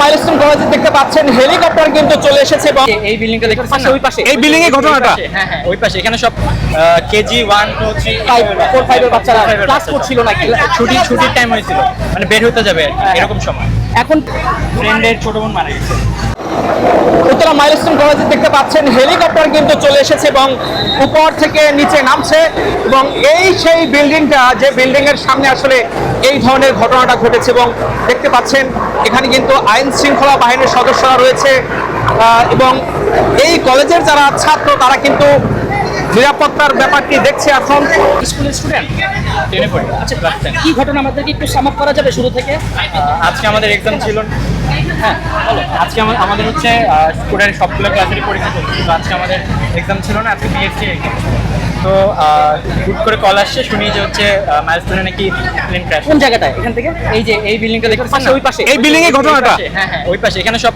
Milestone কলেজে দেখতে পাচ্ছেন হেলিকপ্টার কিন্তু চলে এসেছে এবং এই বিল্ডিংটা দেখতে পাচ্ছেন ওই পাশে এই বিল্ডিং এর ঘটনাটা? হ্যাঁ হ্যাঁ ওই পাশে। এখানে সব KG one two three four ফাইভের বাচ্চারা ক্লাস করছিল নাকি? ছুটি ছুটির টাইম হয়েছিল। মানে বের হতে যাবে আর এরকম সময়। এখন ফ্রেন্ডের ছোট বোন মারা গেছে। উত্তরা মাইলস্টোন কলেজে দেখতে পাচ্ছেন হেলিকপ্টার কিন্তু চলে এসেছে এবং উপর থেকে নিচে নামছে এবং এই সেই বিল্ডিংটা যে বিল্ডিং এর সামনে আসলে এই ধরনের ঘটনাটা ঘটেছে এবং দেখতে পাচ্ছেন এখানে কিন্তু আইন শৃঙ্খলা বাহিনীর সদস্যরা রয়েছে এবং এই কলেজের যারা ছাত্র তারা কিন্তু নিরাপত্তার ব্যাপারটি দেখছে এখন। স্কুলের স্টুডেন্ট আচ্ছা কি ঘটনা আমাদেরকে একটু সামাপ করা যাবে শুরু থেকে? আজকে আমাদের এক্সাম ছিল। হ্যাঁ বলো। আজকে আমা- আমাদের হচ্ছে স্টুডেন্ট সবগুলো ক্লাসেরই পরীক্ষা চলছে। তো আজকে আমাদের এক্সাম ছিল না আজকে বিএসসি এক্সাম তো হুট করে কল আসছে শুনি যে হচ্ছে মাইলস্টোনে নাকি প্লেন ক্র্যাশ কোন জায়গাটায়? এখান থেকে? এই যে এই বিল্ডিংটা দেখতে পাচ্ছেন ওই পাশে এই বিল্ডিং এর ঘটনাটা? হ্যাঁ হ্যাঁ ওই পাশে। এখানে সব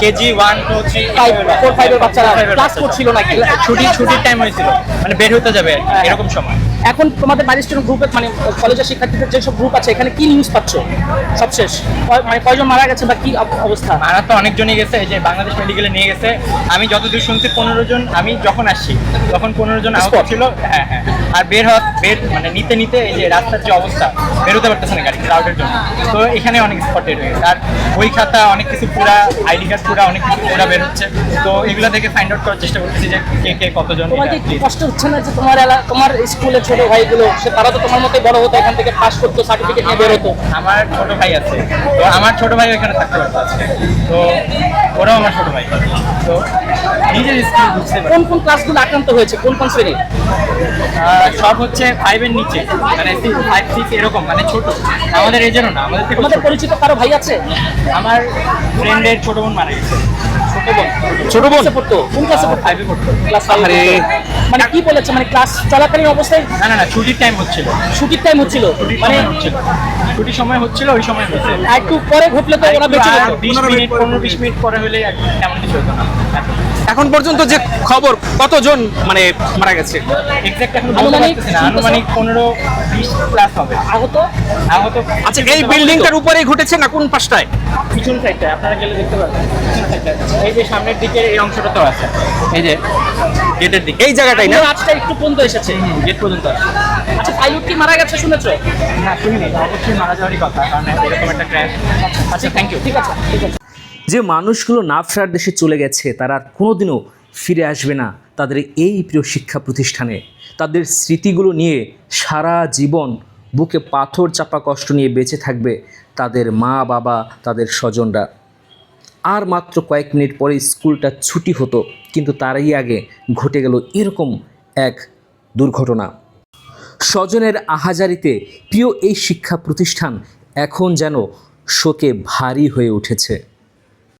KG one two three four, five এর বাচ্চারা class করছিল নাকি? ছুটি ছুটির টাইম হয়েছিল। মানে বের হতে যাবে আর এরকম সময়। এখন তোমাদের মাইলস্টোন গ্রুপে মানে কলেজের শিক্ষার্থীদের যেসব গ্রুপ আছে এখানে কি নিউজ পাচ্ছ? সবশেষ মানে কয়জন মারা গেছে বা কি অব- অবস্থা? মারা তো অনেকজনই গেছে এই যে বাংলাদেশ মেডিকেলে নিয়ে গেছে। আমি যতদূর শুনছি পনেরো জন আমি যখন আসছি তখন পনেরো জন আহত. ছিল। হ্যাঁ হ্যাঁ। আর বের হওয়া বের মানে নিতে নিতে এই যে রাস্তার যে অবস্থা বেরোতে পারতেছে না ক্রাউডের জন্য তো এখানে অনেক স্পটেড হয়ে গেছে। আর বই খাতা অনেক কিছু পুরা আইডি কার্ড পুরা অনেক কিছু পুরা বের হচ্ছে। তো এগুলো থেকে ফাইন্ড আউট করার চেষ্টা করতেছি যে কে কে কতজন। কষ্ট হচ্ছে না যে তোমার তোমার স্কুলের ছোট ভাইগুলো সে তারা তো তোমার মতোই বড় হতো এখান থেকে পাস করতো সার্টিফিকেট নিয়ে বেরোতো আমার ছোট ভাই আছে। তো আমার ছোট ভাই এখানে থাকতে পারতো আজকে। তো ওরাও আমার ছোট ভাই। তো নিজের স্কুল বুঝতে কোন কোন ক্লাসগুলো আক্রান্ত হয়েছে? কোন কোন শ্রেণি সব হচ্ছে ফাইভের নিচে। মানে ফাইভ সিক্স এরকম মানে ছোট। আমাদের এজেরও না আমাদের থেকে তোমাদের পরিচিত কারও ভাই আছে? আমার ফ্রেন্ডের ছোট বোন মারা গেছে। ছোট বোন। ছোট বোন? পড়তো? কোন ক্লাসে পড়তো? ফাইভে পড়তো। ক্লাস আরে। মানে কি বলেছে? মানে ক্লাস চলাকালীন অবস্থায়? না না না ছুটির টাইম হচ্ছিল। ছুটির টাইম হচ্ছিল? মানে হচ্ছিল। ছুটির সময় হচ্ছিল ওই সময় হচ্ছে আর একটু পরে ঘটলে তো ওরা বেঁচে যেত। বিশ মিনিট পনেরো বিশ মিনিট পরে হলে তেমন কিছু হতো না। এখন পর্যন্ত যে খবর কতজন মানে মারা গেছে? এক্সাক্ট এখন বলতে আনুমানিক পনেরো বিশ প্লাস হবে। আহত আহত আচ্ছা এই বিল্ডিংটার উপরেই ঘটেছে না কোন পাশটায়? পিছন সাইডটা আপনারা গেলে দেখতে পাবেন এই যে সামনের দিকে এই অংশটা তো আছে। এই যে গেটের দিকে। এই জায়গাটাই না? আজটা একটু পর্যন্ত এসেছে। গেট পর্যন্ত আচ্ছা পাইলট কি মারা গেছে শুনেছো? না শুনিনি। অবশ্যই মারা যাওয়ারই কথা কারণ এরকম একটা ক্র্যাশ আচ্ছা থ্যাংক ইউ ঠিক আছে ঠিক আছে। যে মানুষগুলো না ফেরার দেশে চলে গেছে, তারা আর কোনোদিনও ফিরে আসবে না তাদের এই প্রিয় শিক্ষা প্রতিষ্ঠানে। তাদের স্মৃতিগুলো নিয়ে সারা জীবন বুকে পাথর চাপা কষ্ট নিয়ে বেঁচে থাকবে তাদের মা, বাবা, তাদের স্বজনরা। আর মাত্র কয়েক মিনিট পরে স্কুলটা ছুটি হতো, কিন্তু তারই আগে ঘটে গেল এরকম এক দুর্ঘটনা। স্বজনের আহাজারিতে প্রিয় এই শিক্ষা প্রতিষ্ঠান এখন যেন শোকে ভারী হয়ে উঠেছে।